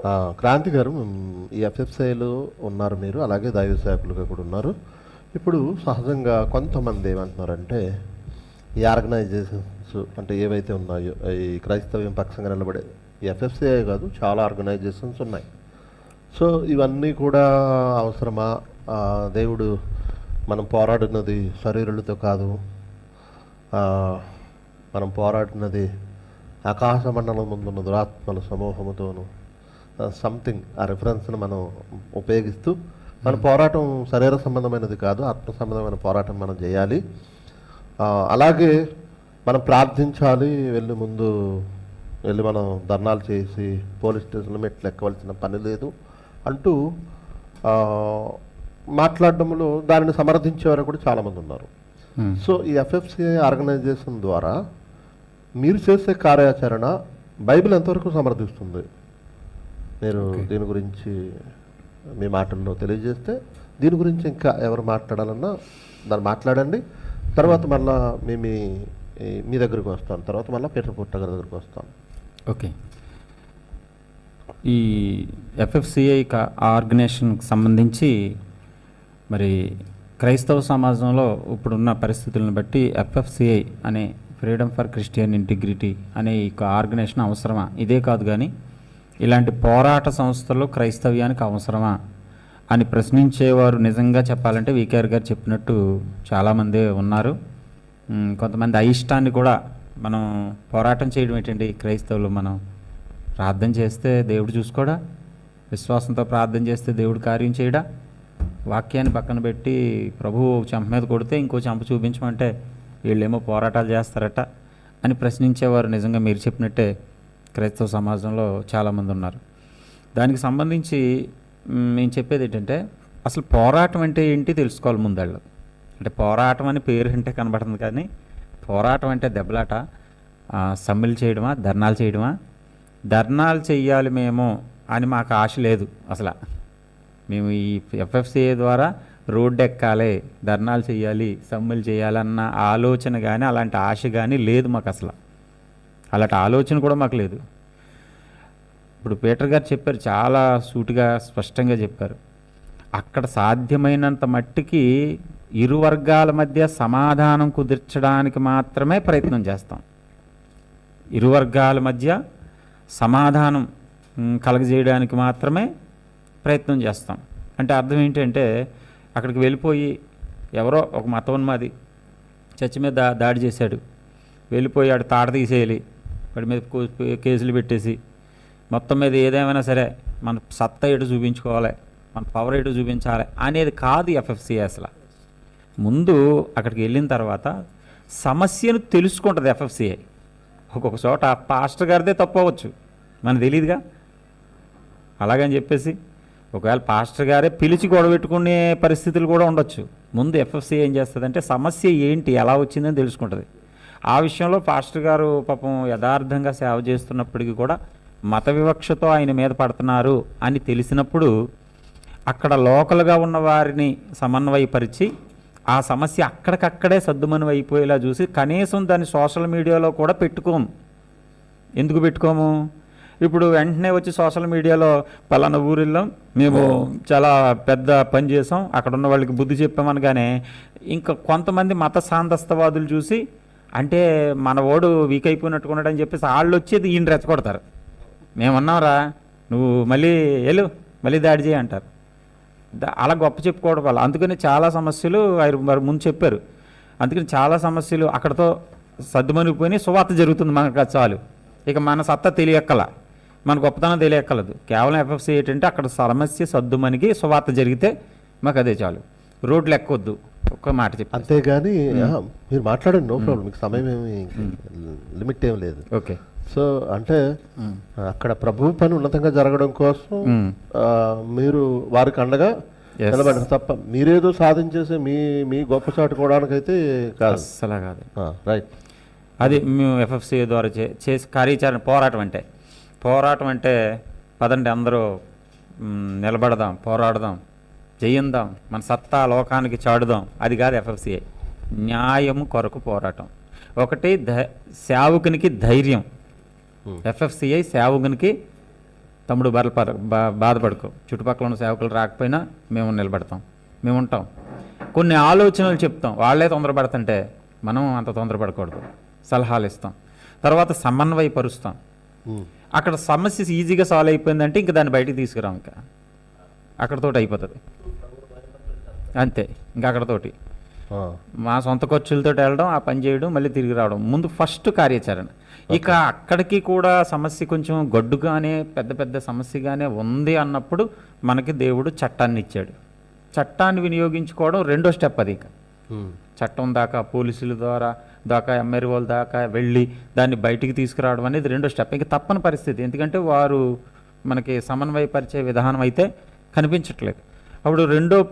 క్రాంతి గారు ఈ ఎఫ్ఎఫ్ఐలో ఉన్నారు మీరు అలాగే దైవ సేవకులుగా కూడా ఉన్నారు. ఇప్పుడు సహజంగా కొంతమంది ఏమంటున్నారంటే ఈ ఆర్గనైజేషన్స్ అంటే ఏవైతే ఉన్నాయో ఈ క్రైస్తవ్యం పక్షంగా నిలబడే ఎఫ్ఎఫ్సిఐ కాదు చాలా ఆర్గనైజేషన్స్ ఉన్నాయి. సో ఇవన్నీ కూడా అవసరమా? దేవుడు మనం పోరాడినది శరీరులతో కాదు. మనం పోరాడినది ఆకాశ మండలం ముందున్న దురాత్మల సమూహముతోను. సంథింగ్ ఆ రెఫరెన్స్ను మనం ఉపయోగిస్తూ మన పోరాటం శరీర సంబంధమైనది కాదు ఆత్మ సంబంధమైన పోరాటం మనం చేయాలి. అలాగే మనం ప్రార్థించాలి వెళ్ళి ముందు వెళ్ళి మనం ధర్నాలు చేసి పోలీస్ స్టేషన్లో మెట్లు ఎక్కవలసిన పని లేదు అంటూ మాట్లాడడంలో దానిని సమర్థించేవారు కూడా చాలామంది ఉన్నారు. మ్మ్. సో ఈ ఎఫ్ఎఫ్సిఐ ఆర్గనైజేషన్ ద్వారా మీరు చేసే కార్యాచరణ బైబిల్ ఎంతవరకు సమర్థిస్తుంది? మీరు దీని గురించి మీ మాటల్లో తెలియజేస్తే దీని గురించి ఇంకా ఎవరు మాట్లాడాలన్నా దాన్ని మాట్లాడండి. తర్వాత మళ్ళా మీ మీ దగ్గరికి వస్తాను తర్వాత మళ్ళీ పీటర్ పుట్ట గారి దగ్గరికి వస్తాను ఓకే. ఈ ఎఫ్ఎఫ్సిఐ ఆర్గనైజేషన్కి సంబంధించి మరి క్రైస్తవ సమాజంలో ఇప్పుడున్న పరిస్థితులను బట్టి ఎఫ్ఎఫ్సిఐ అనే ఫ్రీడమ్ ఫర్ క్రిస్టియన్ ఇంటిగ్రిటీ అనే ఈ ఆర్గనైజేషన్ అవసరమా? ఇదే కాదు కానీ ఇలాంటి పోరాట సంస్థలు క్రైస్తవ్యానికి అవసరమా అని ప్రశ్నించేవారు నిజంగా చెప్పాలంటే వికేఆర్ గారు చెప్పినట్టు చాలామంది ఉన్నారు. కొంతమంది అయిష్టాన్ని కూడా మనం పోరాటం చేయడం ఏంటండి? క్రైస్తవులు మనం ప్రార్థన చేస్తే దేవుడు చూసుకోడా? విశ్వాసంతో ప్రార్థన చేస్తే దేవుడు కార్యం చేయడా? వాక్యాన్ని పక్కన పెట్టి ప్రభు చెంప మీద కొడితే ఇంకో చెంప చూపించమంటే వీళ్ళేమో పోరాటాలు చేస్తారట అని ప్రశ్నించేవారు నిజంగా మీరు చెప్పినట్టే. క్రైస్తవ సమాజంలో చాలామంది ఉన్నారు. దానికి సంబంధించి నేను చెప్పేది ఏంటంటే అసలు పోరాటం అంటే ఏంటి తెలుసుకోవాలి ముందళ్ళు. అంటే పోరాటం అని పేరు అంటే కనబడుతుంది కానీ పోరాటం అంటే దెబ్బలాట. సమ్మెలు చేయడమా ధర్నాలు చేయడమా? ధర్నాలు చెయ్యాలి మేము అని మాకు ఆశ లేదు అసలు. మేము ఈ ఎఫ్ఎఫ్సిఏ ద్వారా రోడ్డు ఎక్కాలి ధర్నాలు చేయాలి సమ్మెలు చేయాలన్న ఆలోచన కానీ అలాంటి ఆశ కానీ లేదు మాకు అసలు. అలాంటి ఆలోచన కూడా మాకు లేదు. ఇప్పుడు పీటర్ గారు చెప్పారు చాలా సూటిగా స్పష్టంగా చెప్పారు. అక్కడ సాధ్యమైనంత మట్టికి ఇరు వర్గాల మధ్య సమాధానం కుదిర్చడానికి మాత్రమే ప్రయత్నం చేస్తాం. ఇరు వర్గాల మధ్య సమాధానం కలగజేయడానికి మాత్రమే ప్రయత్నం చేస్తాం. అంటే అర్థం ఏంటంటే అక్కడికి వెళ్ళిపోయి ఎవరో ఒక మతోన్మాది చర్చి మీద దాడి చేశాడు. వెళ్ళిపోయి ఆడు తాట తీసేయాలి వాడి మీద కో- కేసులు పెట్టేసి మొత్తం మీద ఏదేమైనా సరే మన సత్తా ఎటు చూపించుకోవాలి మన పవర్ ఎటు చూపించాలి అనేది కాదు ఎఫ్ఎఫ్సి అసలు. ముందు అక్కడికి వెళ్ళిన తర్వాత సమస్యను తెలుసుకుంటుంది ఎఫ్ఎఫ్సిఐ ఒక్కొక్క చోట పాస్టర్ గారిదే తప్పు అవ్వచ్చు మనకు తెలియదుగా అలాగని చెప్పేసి ఒకవేళ పాస్టర్ గారే పిలిచి గొడవెట్టుకునే పరిస్థితులు కూడా ఉండొచ్చు. ముందు ఎఫ్ఎఫ్సి ఏం చేస్తుందంటే సమస్య ఏంటి ఎలా వచ్చిందని తెలుసుకుంటుంది. ఆ విషయంలో పాస్టర్ గారు పాపం యథార్థంగా సేవ చేస్తున్నప్పటికీ కూడా మత వివక్షతో ఆయన మీద పడుతున్నారు అని తెలిసినప్పుడు అక్కడ లోకల్గా ఉన్న వారిని సమన్వయపరిచి ఆ సమస్య అక్కడికక్కడే సద్దుమని అయిపోయేలా చూసి కనీసం దాన్ని సోషల్ మీడియాలో కూడా పెట్టుకోము. ఎందుకు పెట్టుకోము? ఇప్పుడు వెంటనే వచ్చి సోషల్ మీడియాలో పలానా ఊరిలో మేము చాలా పెద్ద పని చేసాం అక్కడ ఉన్న వాళ్ళకి బుద్ధి చెప్పామనగానే ఇంకా కొంతమంది మత సాందస్తవాదులు చూసి అంటే మన ఓడు వీక్ అయిపోయినట్టుకున్నాడు అని చెప్పేసి వాళ్ళు వచ్చేది ఈయన రెచ్చగొడతారు. మేమన్నాంరా నువ్వు మళ్ళీ వెళ్ళు మళ్ళీ దాడి చేయి అంటారు. అలా గొప్ప చెప్పుకోవడం వల్ల అందుకని చాలా సమస్యలు ఆయన మరి ముందు చెప్పారు. అందుకని చాలా సమస్యలు అక్కడతో సర్దుమనిగిపోయి సువార్త జరుగుతుంది మనకు చాలు. ఇక మన సత్తా తెలియక్కల. మన గొప్పతనం తెలియక్కలదు. కేవలం ఎఫ్ఎఫ్సి ఏంటంటే అక్కడ సమస్య సర్దుమనిగి సువార్త జరిగితే మాకు అదే చాలు. రోడ్లు ఎక్కొద్దు. ఒక్క మాట చెప్పి అంతేగాని మీరు మాట్లాడండి నో ప్రాబ్లం మీకు సమయం ఏమి లిమిట్ ఏం లేదు. ఓకే. సో అంటే అక్కడ ప్రభు పని ఉన్నతంగా జరగడం కోసం. ఆ, మీరు వారికి అండగా Yes. నిలబడండి తప్ప మీరేదో సాధించేసి మీ మీ గొప్ప చాటుకోవడానికైతే కాదు. అస్సలు కాదు. రైట్ అది మేము ఎఫ్ఎఫ్సి ద్వారా చే చేసి కార్యాచరణ పోరాటం అంటే పోరాటం అంటే పదండి అందరూ నిలబడదాం పోరాడదాం జయిందాం మన సత్తా లోకానికి చాడుదాం అది కాదు ఎఫ్ఎఫ్సిఐ న్యాయం కొరకు పోరాటం. ఒకటి ధై సేవకునికి ధైర్యం. Hmm. ఎఫ్ఎఫ్సిఐ సేవకునికి తమ్ముడు బర్రెలు పర బా బాధపడుకో. చుట్టుపక్కల ఉన్న సేవకులు రాకపోయినా మేము నిలబడతాం. మేము ఉంటాం. కొన్ని ఆలోచనలు చెప్తాం. వాళ్ళే తొందరపడుతుంటే మనం అంత తొందరపడకూడదు. సలహాలు ఇస్తాం. తర్వాత సమన్వయపరుస్తాం. ఉమ్. అక్కడ సమస్య ఈజీగా సాల్వ్ అయిపోయిందంటే ఇంక దాన్ని బయటికి తీసుకురాం ఇంకా. అక్కడతోటి అయిపోతుంది. అంతే. ఇంకా అక్కడతోటి. మా సొంత ఖర్చులతో వెళ్ళడం ఆ పని చేయడం మళ్ళీ తిరిగి రావడం. ముందు ఫస్ట్ కార్యాచరణ. ఇక అక్కడికి కూడా సమస్య కొంచెం గడ్డుగానే పెద్ద పెద్ద సమస్యగానే ఉంది అన్నప్పుడు మనకి దేవుడు చట్టాన్ని ఇచ్చాడు. చట్టాన్ని వినియోగించుకోవడం రెండో స్టెప్ అది ఇక. చట్టం దాకా పోలీసుల ద్వారా దాకా ఎమ్మెల్యేల దాకా వెళ్ళి దాన్ని బయటికి తీసుకురావడం అనేది రెండో స్టెప్. ఇంకా తప్పని పరిస్థితి. ఎందుకంటే వారు మనకి సమన్వయపరిచే విధానం అయితే కనిపించట్లేదు. అప్పుడు రెండో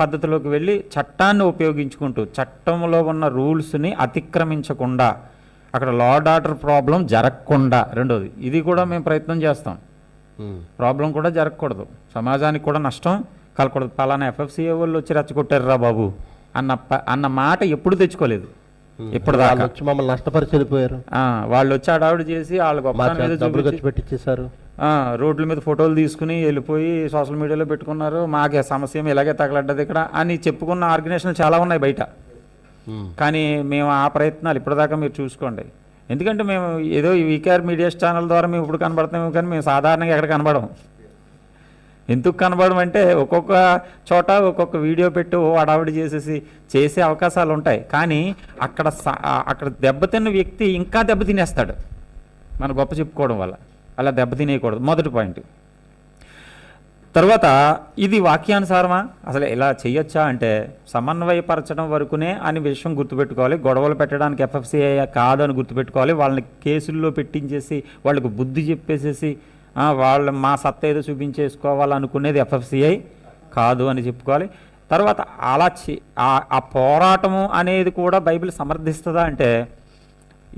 పద్ధతిలోకి వెళ్ళి చట్టాన్ని ఉపయోగించుకుంటూ చట్టంలో ఉన్న రూల్స్ని అతిక్రమించకుండా అక్కడ లార్డ్ ఆర్డర్ ప్రాబ్లం జరగకుండా రెండోది ఇది కూడా మేము ప్రయత్నం చేస్తాం. ప్రాబ్లం కూడా జరగకూడదు. సమాజానికి కూడా నష్టం కలగకూడదు. పలానా ఎఫ్ఎఫ్సిఏ వాళ్ళు వచ్చి రెచ్చగొట్టారురా బాబు అన్న అన్న మాట ఎప్పుడు తెచ్చుకోలేదు. ఇప్పుడు వచ్చి మమ్మల్ని నష్టపరిచి వెళ్ళిపోయారు ఆ, వాళ్ళు వచ్చి అడావిడి చేసి వాళ్ళ ఖర్చు పెట్టించేశారు రోడ్ల మీద ఫోటోలు తీసుకుని వెళ్ళిపోయి సోషల్ మీడియాలో పెట్టుకున్నారు. మాకే సమస్య ఇలాగే తగలడ్డది ఇక్కడ అని చెప్పుకున్న ఆర్గనైజేషన్లు చాలా ఉన్నాయి బయట. కానీ మేము ఆ ప్రయత్నాలు ఇప్పటిదాకా మీరు చూసుకోండి. ఎందుకంటే మేము ఏదో ఈ వీకేఆర్ మీడియా ఛానల్ ద్వారా మేము ఇప్పుడు కనబడతాము కానీ మేము సాధారణంగా ఎక్కడ కనబడము. ఎందుకు కనబడం అంటే ఒక్కొక్క చోట ఒక్కొక్క వీడియో పెట్టి ఓ అడావిడి చేసేసి చేసే అవకాశాలు ఉంటాయి. కానీ అక్కడ అక్కడ దెబ్బతిన్న వ్యక్తి ఇంకా దెబ్బతినేస్తాడు మన గొప్ప చెప్పుకోవడం వల్ల. అలా దెబ్బతినేయకూడదు మొదటి పాయింట్. తర్వాత ఇది వాక్యానుసారమా? అసలు ఇలా చేయొచ్చా అంటే సమన్వయపరచడం వరకునే అని విషయం గుర్తుపెట్టుకోవాలి. గొడవలు పెట్టడానికి ఎఫ్ఎఫ్సిఐ కాదు అని గుర్తుపెట్టుకోవాలి. వాళ్ళని కేసుల్లో పెట్టించేసి వాళ్ళకు బుద్ధి చెప్పేసేసి వాళ్ళు మా సత్తా ఏదో చూపించేసుకోవాలనుకునేది ఎఫ్ఎఫ్సిఐ కాదు అని చెప్పుకోవాలి. తర్వాత అలా చే- ఆ- ఆ పోరాటము అనేది కూడా బైబిల్ సమర్థిస్తుందా అంటే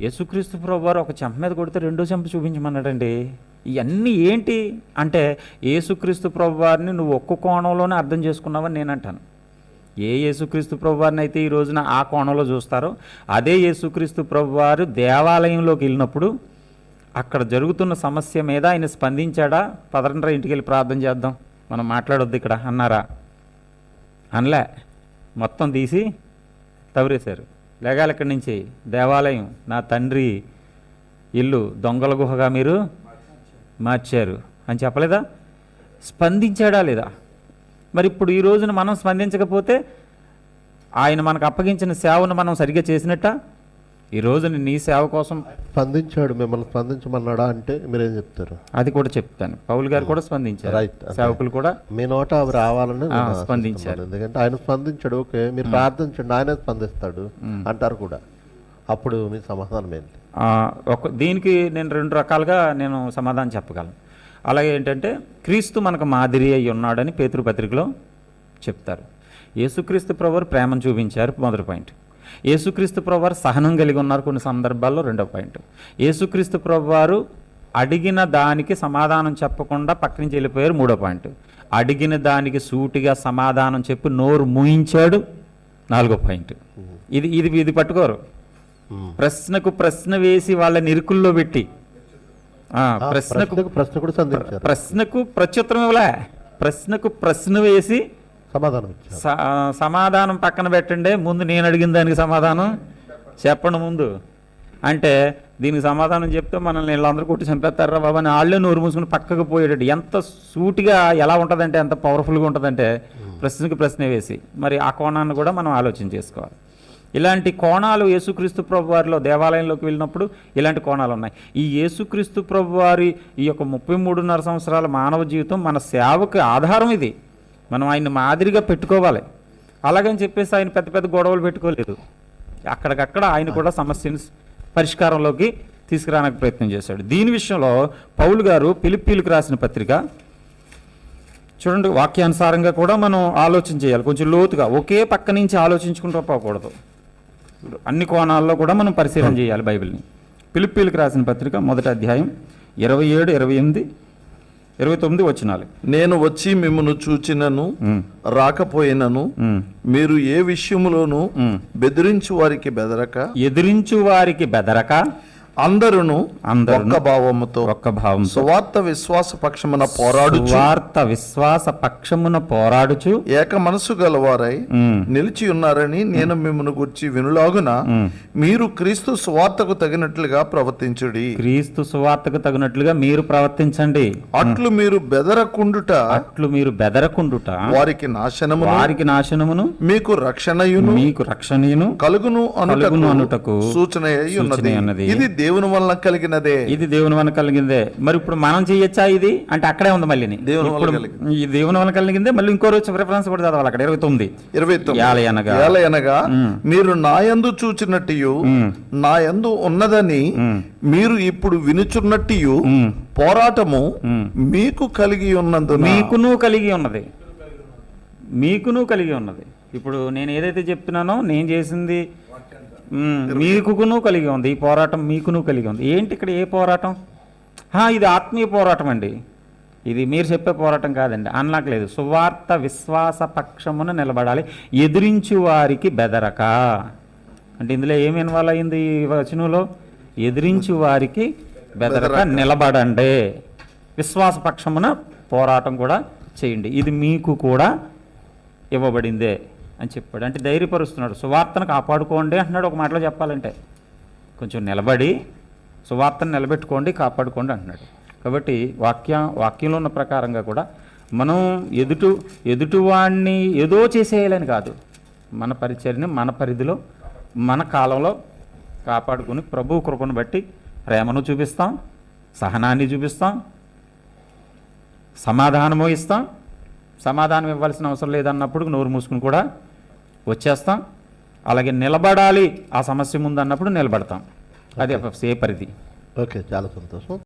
యేసుక్రీస్తు ప్రభు వారు ఒక చెంప మీద కొడితే రెండో చెంప చూపించమన్నాడండి. ఇవన్నీ ఏంటి? అంటే యేసుక్రీస్తు ప్రభు వారిని నువ్వు ఒక్క కోణంలోనే అర్థం చేసుకున్నావని నేను అంటాను ఏ యేసుక్రీస్తు ప్రభు వారిని అయితే ఈ రోజున ఆ కోణంలో చూస్తారో అదే యేసుక్రీస్తు ప్రభు వారు దేవాలయంలోకి వెళ్ళినప్పుడు అక్కడ జరుగుతున్న సమస్య మీద ఆయన స్పందించాడా? పదరండ్రా ఇంటికి వెళ్ళి ప్రార్థన చేద్దాం. మనం మాట్లాడొద్దు ఇక్కడ అన్నారా? అనలే. మొత్తం తీసి తవరేశారు లేగాలి ఇక్కడి నుంచి. దేవాలయం నా తండ్రి ఇల్లు దొంగల గుహగా మీరు మార్చారు. అని చెప్పలేదా? స్పందించాడా లేదా? మరి ఇప్పుడు ఈ రోజున మనం స్పందించకపోతే ఆయన మనకు అప్పగించిన సేవను మనం సరిగ్గా చేసినట్ట? ఈ రోజున నీ సేవ కోసం స్పందించాడు మిమ్మల్ని స్పందించమన్నాడా అంటే మీరేం చెప్తారు? అది కూడా చెప్తాను. పౌల్ గారు కూడా స్పందించారు. సేవకులు కూడా మీ నోట అవి రావాలని స్పందించారు. ఎందుకంటే ఆయన స్పందించాడు ఓకే మీరు ప్రార్థించండి ఆయనే స్పందిస్తాడు అంటారు కూడా. అప్పుడు మీ సమాధానం ఏంటి? ఒక దీనికి నేను రెండు రకాలుగా నేను సమాధానం చెప్పగలను. అలాగే ఏంటంటే క్రీస్తు మనకు మాదిరి అయి ఉన్నాడని పేతృపత్రికలో చెప్తారు. యేసుక్రీస్తు ప్రభువారు ప్రేమను చూపించారు మొదటి పాయింట్. యేసుక్రీస్తు ప్రభువారు సహనం కలిగి ఉన్నారు కొన్ని సందర్భాల్లో రెండో పాయింట్. యేసుక్రీస్తు ప్రభువారు అడిగిన దానికి సమాధానం చెప్పకుండా పక్క నుంచి వెళ్ళిపోయారు మూడో పాయింట్. అడిగిన దానికి సూటిగా సమాధానం చెప్పి నోరు మూయించాడు నాలుగో పాయింట్. ఇది ఇది ఇది పట్టుకోరు. ప్రశ్నకు ప్రశ్న వేసి వాళ్ళని ఇరుకుల్లో పెట్టి. ప్రశ్నకు ప్రశ్న కూడా సంధించారు. ప్రశ్నకు ప్రత్యుత్తరం ఇవ్వలే. ప్రశ్నకు ప్రశ్న వేసి సమాధానం సమాధానం పక్కన పెట్టండి. ముందు నేను అడిగిన దానికి సమాధానం చెప్పండి ముందు. అంటే దీనికి సమాధానం చెప్తే మనల్ని వీళ్ళందరూ కొట్టి చంపేస్తారా బాబా అని వాళ్ళే నోరు మూసుకుని పక్కకు పోయేటట్టు. ఎంత సూటిగా ఎలా ఉంటుందంటే ఎంత పవర్ఫుల్గా ఉంటుందంటే ప్రశ్నకు ప్రశ్న వేసి. మరి ఆ కోణాన్ని కూడా మనం ఆలోచన చేసుకోవాలి. ఇలాంటి కోణాలు యేసుక్రీస్తు ప్రభు వారిలో దేవాలయంలోకి వెళ్ళినప్పుడు ఇలాంటి కోణాలు ఉన్నాయి ఈ యేసుక్రీస్తు ప్రభు వారి ఈ యొక్క ముప్పై మూడున్నర సంవత్సరాల మానవ జీవితం మన సేవకు ఆధారం ఇది. మనం ఆయన్ని మాదిరిగా పెట్టుకోవాలి. అలాగని చెప్పేసి ఆయన పెద్ద పెద్ద గొడవలు పెట్టుకోలేదు. అక్కడికక్కడ ఆయన కూడా సమస్యను పరిష్కారంలోకి తీసుకురానికి ప్రయత్నం చేశాడు. దీని విషయంలో పౌలు గారు పిలిపిలకు రాసిన పత్రిక చూడండి వాక్యానుసారంగా కూడా మనం ఆలోచన చేయాలి. కొంచెం లోతుగా ఒకే పక్క నుంచి ఆలోచించుకుంటూ పోకూడదు. అన్ని కోణాల్లో కూడా మనం పరిశీలన చేయాలి బైబిల్ని. పిలిపిలకు రాసిన పత్రిక మొదటి అధ్యాయం ఇరవై ఏడు ఇరవై ఎనిమిది ఇరవై తొమ్మిది వచ్చినాలి నేను వచ్చి మిమ్మను చూచినను రాకపోయినను మీరు ఏ విషయములోనూ ఉమ్. బెదిరించు వారికి బెదరక? ఎదిరించు వారికి బెదరక? అందరును ఒక్క భావముతో ఒక్క భావం సువార్త విశ్వాస పక్షమున పోరాడుచు వార్త విశ్వాస పక్షమున పోరాడుచు ఏక మనసు గలవారై నిలిచి ఉన్నారని నేను మిమ్మల్ని గుర్చి వినులాగున. మీరు క్రీస్తు సువార్తకు తగినట్లుగా ప్రవర్తించుడి. క్రీస్తు సువార్తకు తగినట్లుగా మీరు ప్రవర్తించండి. అట్లు మీరు బెదరకుండుట అట్లు మీరు బెదరకుండుట వారికి నాశనమును వారికి నాశనమును మీకు రక్షణయును మీకు రక్షణయును కలుగును అనుటకు సూచన ఉన్నది. ఇది దేవుని వలన కలిగినదే ఇది దేవుని వలన కలిగిందే మరి ఇప్పుడు మనం చేయొచ్చా ఇది అంటే అక్కడే ఉంది మళ్ళీ దేవుని వలన ఇప్పుడు కలిగింది. ఈ దేవుని వలన కలిగిందే మళ్ళీ ఇంకో రోజు రిఫరెన్స్ కూడా చదవాలి అక్కడ ఇరవై తొమ్మిది ఇరవై అనగా. అనగా. మీరు నాయందు చూచినట్టు. నాయందు ఉన్నదని. మీరు ఇప్పుడు వినుచున్నట్టు. పోరాటము. మీకు కలిగి ఉన్నందున మీకును కలిగి ఉన్నది మీకును కలిగి ఉన్నది ఇప్పుడు నేను ఏదైతే చెప్తున్నానో నేను చేసింది మీకును కలిగి ఉంది ఈ పోరాటం మీకును కలిగి ఉంది. ఏంటి ఇక్కడ ఏ పోరాటం? హా, ఇది ఆత్మీయ పోరాటం అండి. ఇది మీరు చెప్పే పోరాటం కాదండి. అనలాగలేదు సువార్త విశ్వాస పక్షమున నిలబడాలి. ఎదిరించు వారికి బెదరక. అంటే ఇందులో ఏమి ఇన్వాల్వ్ అయింది ఈ వచనంలో? ఎదిరించు వారికి బెదరక. నిలబడండి. విశ్వాస పక్షమున పోరాటం కూడా చేయండి. ఇది మీకు కూడా ఇవ్వబడిందే. అని చెప్పాడు. అంటే ధైర్యపరుస్తున్నాడు. సువార్తను కాపాడుకోండి అంటున్నాడు. ఒక మాటలో చెప్పాలంటే కొంచెం నిలబడి సువార్తను నిలబెట్టుకోండి కాపాడుకోండి అంటున్నాడు. కాబట్టి వాక్య వాక్యంలో ఉన్న ప్రకారంగా కూడా మనం ఎదుటు ఎదుటివాడిని ఏదో చేసేయాలని కాదు. మన పరిచర్ని మన పరిధిలో మన కాలంలో కాపాడుకుని ప్రభు కృపను బట్టి ప్రేమను చూపిస్తాం సహనాన్ని చూపిస్తాం సమాధానము ఇస్తాం. సమాధానం ఇవ్వాల్సిన అవసరం లేదన్నప్పుడు నోరు మూసుకుని కూడా వచ్చేస్తాం. అలాగే నిలబడాలి ఆ సమస్య ముందు అన్నప్పుడు నిలబడతాం. అది ఎఫ్ఎఫ్సిఏ పరిధి ఓకే చాలా సంతోషం.